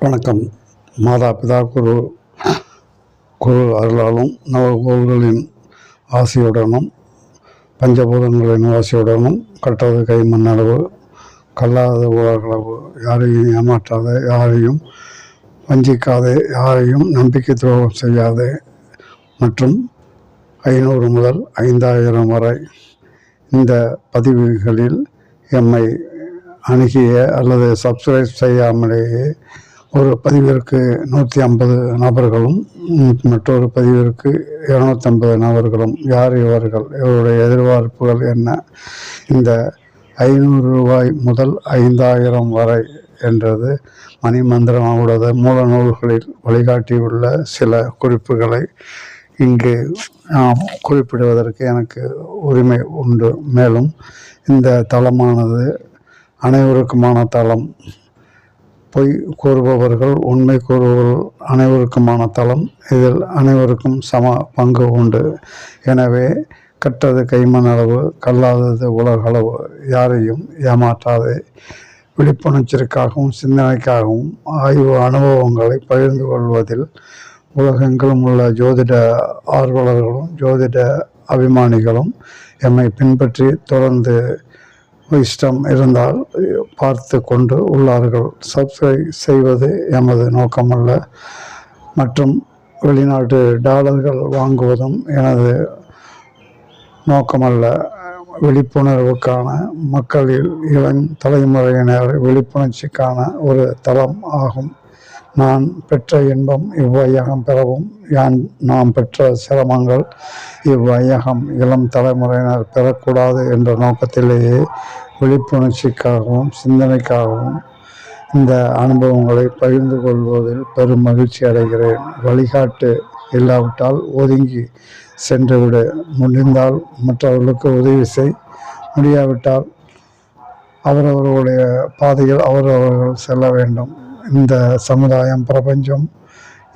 வணக்கம். மாதா பிதா குரு குரு அருளாலும் நவகோள்களின் ஆசையுடனும் பஞ்சபூதங்களின் ஆசையுடனும் கட்டது கை மண்ணளவு கல்லாத உலகளவு யாரையும் ஏமாற்றாத யாரையும் வஞ்சிக்காதே யாரையும் நம்பிக்கை துரோகம் செய்யாதே மற்றும் ஐநூறு முதல் ஐந்தாயிரம் வரை இந்த பதிவுகளில் எம்மை அணுகிய அல்லது சப்ஸ்கிரைப் செய்யாமலேயே ஒரு பதிவிற்கு நூற்றி ஐம்பது நபர்களும் மற்றொரு பதிவிற்கு இரநூத்தம்பது நபர்களும். யார் இவர்கள்? இவருடைய எதிர்பார்ப்புகள் என்ன? இந்த ஐநூறு ரூபாய் முதல் ஐந்தாயிரம் வரை என்றது மணிமந்திரம் அவரது மூல நூல்களில் வழிகாட்டியுள்ள சில குறிப்புகளை இங்கு நாம் குறிப்பிடுவதற்கு எனக்கு உரிமை உண்டு. மேலும் இந்த தளமானது அனைவருக்குமான தளம். பொய் கூறுபவர்கள் உண்மை கூறுபவர்கள் அனைவருக்குமான தளம். இதில் அனைவருக்கும் சம பங்கு உண்டு. எனவே கற்றது கைமண் அளவு கல்லாதது உலகளவு யாரையும் ஏமாற்றாதே. விழிப்புணர்ச்சிற்காகவும் சிந்தனைக்காகவும் ஆய்வு அனுபவங்களை பகிர்ந்து கொள்வதில் உலகெங்கிலும் உள்ள ஜோதிட ஆர்வலர்களும் ஜோதிட அபிமானிகளும் எம்மை பின்பற்றி தொடர்ந்து இஷ்டம் இருந்தால் பார்த்து கொண்டு உள்ளார்கள். சப்ஸ்கிரைப் செய்வது எமது நோக்கமல்ல. மற்றும் வெளிநாட்டு டாலர்கள் வாங்குவதும் எனது நோக்கமல்ல. விழிப்புணர்வுக்கான மக்களில் இளம் தலைமுறையினர் விழிப்புணர்ச்சிக்கான ஒரு தளம் ஆகும். நான் பெற்ற இன்பம் இவ்வையகம் பெறவும் யான் நாம் பெற்ற சிரமங்கள் இவ்வையகம் இளம் தலைமுறையினர் பெறக்கூடாது என்ற நோக்கத்திலேயே விழிப்புணர்ச்சிக்காகவும் சிந்தனைக்காகவும் இந்த அனுபவங்களை பகிர்ந்து கொள்வதில் பெரும் மகிழ்ச்சி அடைகிறேன். வழிகாட்டு இல்லாவிட்டால் ஒதுங்கி சென்றுவிடு. முடிந்தால் மற்றவர்களுக்கு உதவி செய். முடியாவிட்டால் அவரவர்களுடைய பாதையில் அவரவர்கள் செல்ல வேண்டும். இந்த சமுதாயம் பிரபஞ்சம்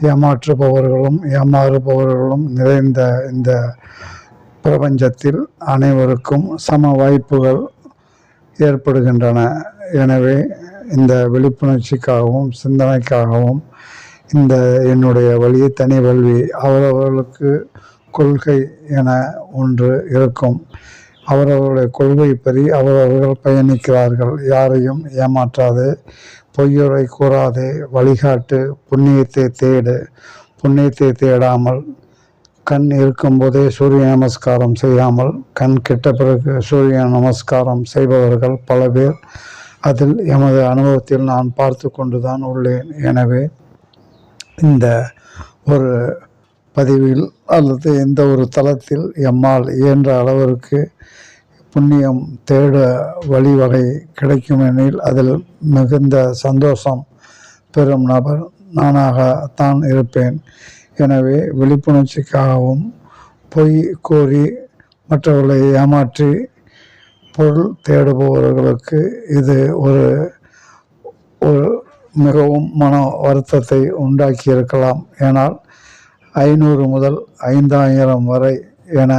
ஏமாற்றுபவர்களும் ஏமாறுபவர்களும் நிறைந்த இந்த பிரபஞ்சத்தில் அனைவருக்கும் சம வாய்ப்புகள் ஏற்படுகின்றன. எனவே இந்த விழிப்புணர்ச்சிக்காகவும் சிந்தனைக்காகவும் இந்த என்னுடைய வழி தனி வல்வி அவரவர்களுக்கு கொள்கை என ஒன்று இருக்கும். அவரவர்களுடைய கொள்கைப்படி அவரவர்கள் பயணிக்கிறார்கள். யாரையும் ஏமாற்றாதே பொய்யுரை கூறாதே வழிகாட்டு புண்ணியத்தை தேடு புண்ணியத்தை தேடாமல் கண் இருக்கும்போதே சூரிய நமஸ்காரம் செய்யாமல் கண் கெட்ட பிறகு சூரிய நமஸ்காரம் செய்பவர்கள் பல பேர். அதில் எமது அனுபவத்தில் நான் பார்த்து கொண்டுதான் உள்ளேன். எனவே இந்த ஒரு பதிவில் அல்லது எந்த ஒரு தளத்தில் எம்மால் இயன்ற அளவிற்கு புண்ணியம் தேட வழிவகை கிடைக்குமெனில் அதில் மிகுந்த சந்தோஷம். பெறும் நபர் நானாகத்தான் இருப்பேன். எனவே விழிப்புணர்ச்சிக்காகவும் பொய் கூறி மற்றவர்களை ஏமாற்றி பொருள் தேடுபவர்களுக்கு இது ஒரு ஒரு மிகவும் மன வருத்தத்தை உண்டாக்கி இருக்கலாம் ஏனால் ஐநூறு முதல் ஐந்தாயிரம் வரை என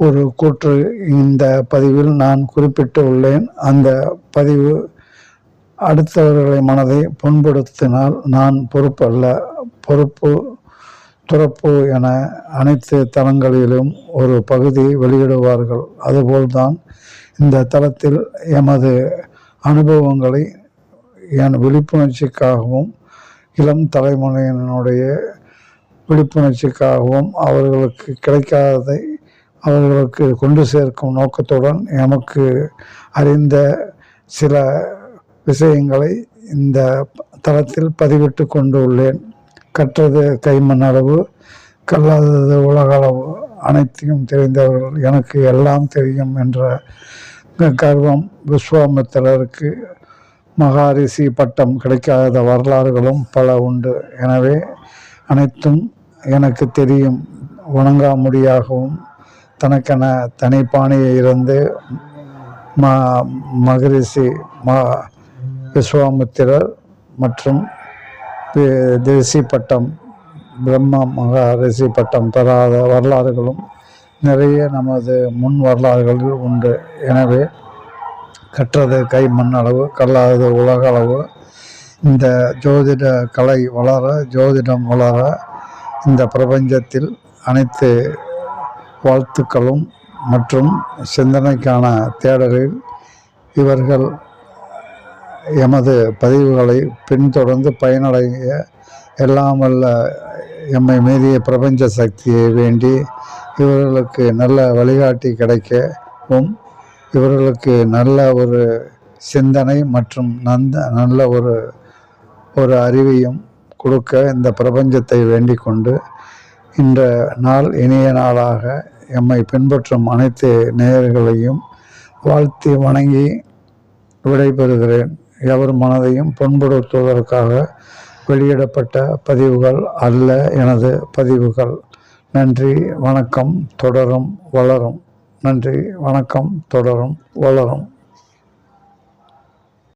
ஒரு கூற்று இந்த பதிவில் நான் குறிப்பிட்டு உள்ளேன் அந்த பதிவு அடுத்தவர்களை மனதை புண்படுத்தினால் நான் பொறுப்பல்ல. பொறுப்பு துறப்பு என அனைத்து தளங்களிலும் ஒரு பகுதி வெளியிடுவார்கள். அதுபோல்தான் இந்த தளத்தில் எமது அனுபவங்களை என் விழிப்புணர்ச்சிக்காகவும் இளம் தலைமுறையினுடைய விழிப்புணர்ச்சிக்காகவும் அவர்களுக்கு கிடைக்காததை அவர்களுக்கு கொண்டு சேர்க்கும் நோக்கத்துடன் எமக்கு அறிந்த சில விஷயங்களை இந்த தளத்தில் பதிவிட்டு கொண்டு உள்ளேன் கற்றது கைமண் அளவு கல்லாதது உலக அளவு. அனைத்தையும் தெரிந்தவர்கள் எனக்கு எல்லாம் தெரியும் என்ற கர்வம் விஸ்வாமித்திரருக்கு. மகாரிஷி பட்டம் கிடைக்காத வரலாறுகளும் பல உண்டு. எனவே அனைத்தும் எனக்கு தெரியும். வணங்காமுடியாகவும் தனக்கென தனிப்பாணியை இருந்து ம மகரிஷி ம விஸ்வாமித்திரர் மற்றும் தேசி பட்டம் பிரம்ம மகா ரிஷி பட்டம் பெறாத வரலாறுகளும் நிறைய நமது முன் வரலாறுகளில் உண்டு. எனவே கற்றது கை மண் அளவு கல்லாதது உலக அளவு. இந்த ஜோதிட கலை வளர ஜோதிடம் வளர இந்த பிரபஞ்சத்தில் அனைத்து வாழ்த்துக்களும் மற்றும் சிந்தனைக்கான தேடலில் இவர்கள் எமது பதிவுகளை பின்தொடர்ந்து பயனடைய எல்லாம் வல்ல எம்மை மீறிய பிரபஞ்ச சக்தியை வேண்டி இவர்களுக்கு நல்ல வழிகாட்டி கிடைக்கவும் இவர்களுக்கு நல்ல ஒரு சிந்தனை மற்றும் நந்த நல்ல ஒரு ஒரு அறிவையும் கொடுக்க இந்த பிரபஞ்சத்தை வேண்டிக் கொண்டு இந்த நாள் இனிய நாளாக எம்மை பின்பற்றும் அனைத்து நேயர்களையும் வாழ்த்தி வணங்கி விடைபெறுகிறேன். எவர் மனதையும் புண்படுத்துவதற்காக வெளியிடப்பட்ட பதிவுகள் அல்ல எனது பதிவுகள். நன்றி வணக்கம் தொடரும் வளரும். நன்றி வணக்கம் தொடரும் வளரும்.